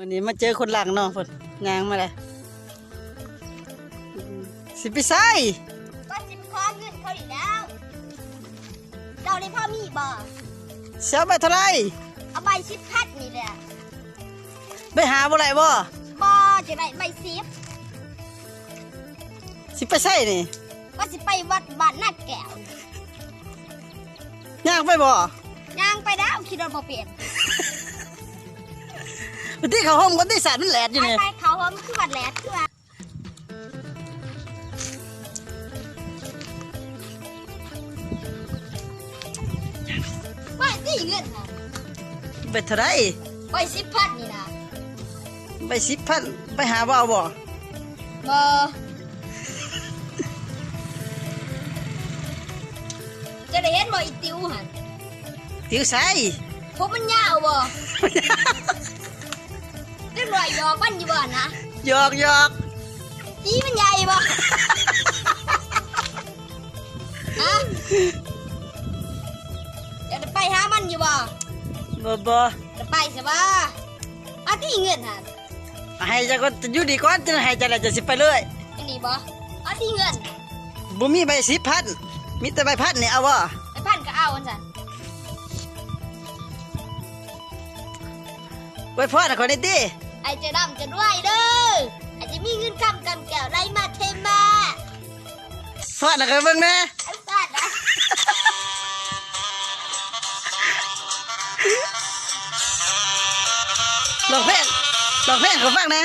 วันนี้มาเจอคนหลังเนาะเพิ่นยางมาเลยสิไปใส่ว่าสิบข้อเงินเขาอีกแล้วเจ้าได้พ่อมีบ่เสียไปเท่าไหรเอาใบสิบพัดนี่แหละไปหาบ่ไรบ่บ่จะได้ใบสิบสิไปใส่นี่ว่าสิไปวัดบ้านนาแก้วย่างไปบ่ย่างไปแล้วขี่รถบ่เปลี่ยน วันที่เขาห้องคนที่สารมันแหลดอยู่ไปนี่ไปเขาว่ามันคือวัดแหลกคือว่าว่าสิเงินค่ะไปเท่าไหรใบสิบพัดนี่นะไปสิบพันไปหาบ่เอาบ่บ่จะได้เห็นบ่อีติวหั่นติวใส่ผมมันยาวบ่ เรียบร้อยหยอกมันอยู่บ่นะหยอกหยอกจีมันใหญ่บ่ฮะเดี๋ยวจะไปหามันอยู่บ่บ่บ่จะไปใช่บ่อาที่เงินหั่นให้เจะก็อยู่ดีก่อนจะให้เจะแล้วจะสิไปเลยอันนี้บ่อาที่เงินบ่มีใบสิบพันมีแต่ใบพันนี่เอาบ่ไปพันก็เอาอันซั่นไว้พ่อนะคนนี้ติ ไอ้เจะดำจะด้วยเด้ออาจจะมีเงินคำกำแก้วไรมาเทมาพ่อนะคนเบิ่งแม่ไอ้สัตว์นะลองเพลงลองเพลงเขาฟังนะ